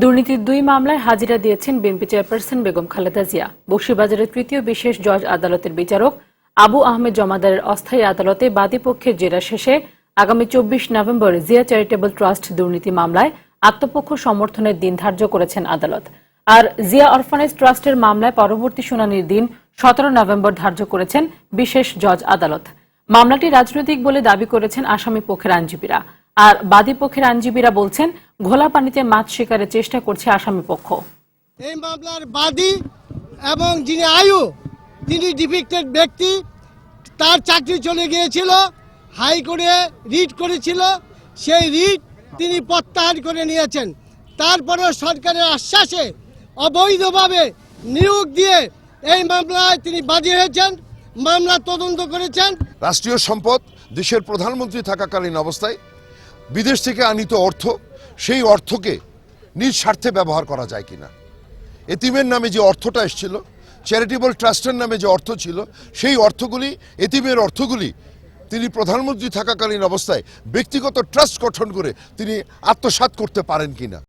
দুর্নীতির দুই মামলায় হাজিরা দিয়েছেন বিএনপি চেয়ারপারসন বেগম খালেদা জিয়া। বক্সিবাজারের তৃতীয় বিশেষ জজ আদালতের বিচারক আবু আহমেদ জমাদারের অস্থায়ী আদালতে বাদীপক্ষের জেরা শেষে আগামী চব্বিশ নভেম্বর জিয়া চ্যারিটেবল ট্রাস্ট দুর্নীতি মামলায় আত্মপক্ষ সমর্থনের দিন ধার্য করেছেন আদালত। আর জিয়া অরফানেজ ট্রাস্টের মামলায় পরবর্তী শুনানির দিন সতেরো নভেম্বর ধার্য করেছেন বিশেষ জজ আদালত। মামলাটি রাজনৈতিক বলে দাবি করেছেন আসামি পক্ষের আইনজীবীরা। আর বাদী পক্ষের আইনজীবীরা বলছেন ঘোলা পানিতে মাছ শিকারের চেষ্টা করছে আসামি পক্ষ। এই মামলার বাদী এবং যিনি আয়ু তিনি ডিফেক্টেড ব্যক্তি তার চাকরি চলে গিয়েছিল হাই হাইকোর্টে রিট করেছিল সেই রিট তিনি প্রত্যাহার করে নিয়েছেন। তারপরেও সরকারের আশ্বাসে অবৈধভাবে নিয়োগ দিয়ে এই মামলায় তিনি বাদী হয়েছেন মামলা তদন্ত করেছেন। রাষ্ট্রীয় সম্পদ দেশের প্রধানমন্ত্রী থাকাকালীন অবস্থায় বিদেশ থেকে আনিত অর্থ সেই অর্থকে নিজ স্বার্থে ব্যবহার করা যায় কিনা। এতিমের নামে যে অর্থটা এসেছিল চ্যারিটেবল ট্রাস্টের নামে যে অর্থ ছিল, সেই অর্থগুলি, এতিমের অর্থগুলি তিনি প্রধানমন্ত্রী থাকাকালীন অবস্থায় ব্যক্তিগত ট্রাস্ট গঠন করে তিনি আত্মসাত করতে পারেন কিনা।